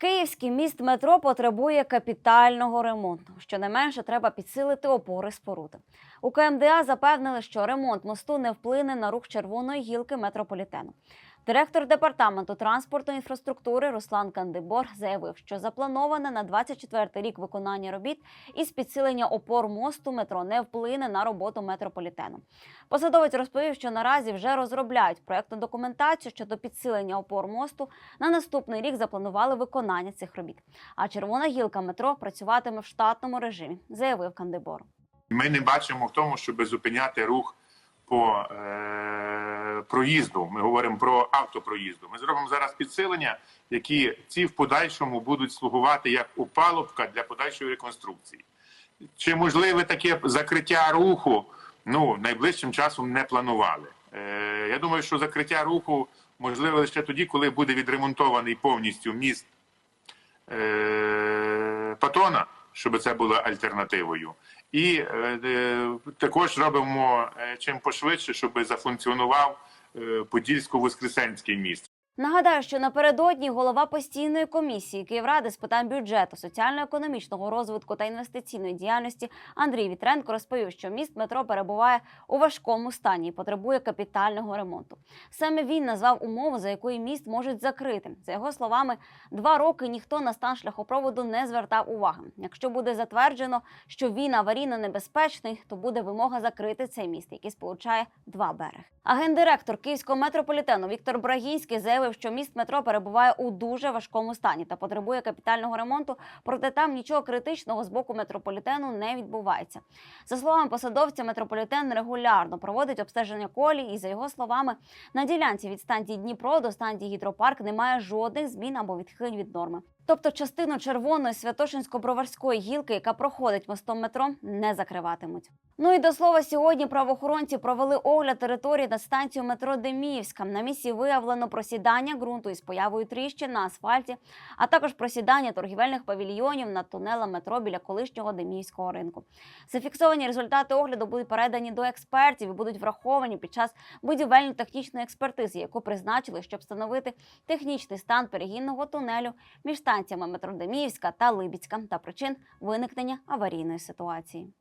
Київський міст метро потребує капітального ремонту. Щонайменше треба підсилити опори споруди. У КМДА запевнили, що ремонт мосту не вплине на рух червоної гілки метрополітену. Директор департаменту транспорту інфраструктури Руслан Кандибор заявив, що заплановане на 24 рік виконання робіт із підсилення опор мосту метро не вплине на роботу метрополітену. Посадовець розповів, що наразі вже розробляють проектну документацію щодо підсилення опор мосту. На наступний рік запланували виконання цих робіт. А червона гілка метро працюватиме в штатному режимі, заявив Кандибор. Ми не бачимо в тому, щоб зупиняти рух по е, проїзду. Ми говоримо про автопроїзду. Ми зробимо зараз підсилення, які ці в подальшому будуть слугувати як опалубка для подальшої реконструкції. Чи можливе таке закриття руху? Ну найближчим часом не планували. Е, я думаю, що закриття руху можливе лише тоді, коли буде відремонтований повністю міст е, Патона, щоб це було альтернативою. І е, також робимо е, чим пошвидше, щоб зафункціонував е, Подільсько-Воскресенський міст. Нагадаю, що напередодні голова постійної комісії Київради з питань бюджету, соціально-економічного розвитку та інвестиційної діяльності Андрій Вітренко розповів, що міст метро перебуває у важкому стані і потребує капітального ремонту. Саме він назвав умову, за якої міст можуть закрити. За його словами, два роки ніхто на стан шляхопроводу не звертав уваги. Якщо буде затверджено, що він аварійно небезпечний, то буде вимога закрити цей міст, який сполучає два береги. А гендиректор Київського метрополітену Віктор Брагінський заявив, що міст метро перебуває у дуже важкому стані та потребує капітального ремонту. Проте там нічого критичного з боку метрополітену не відбувається. За словами посадовця, метрополітен регулярно проводить обстеження колій, і за його словами, на ділянці від станції Дніпро до станції Гідропарк немає жодних змін або відхилень від норми. Тобто частину червоної Святошинсько-Броварської гілки, яка проходить мостом метро, не закриватимуть. Ну і до слова, сьогодні правоохоронці провели огляд території над станцією метро Деміївська. На місці виявлено просідання ґрунту із появою тріщин на асфальті, а також просідання торгівельних павільйонів над тунелем метро біля колишнього Деміївського ринку. Зафіксовані результати огляду будуть передані до експертів і будуть враховані під час будівельно-технічної експертизи, яку призначили, щоб встановити технічний стан перегінного тунелю між станціями метродеміївська та Либіцька та причин виникнення аварійної ситуації.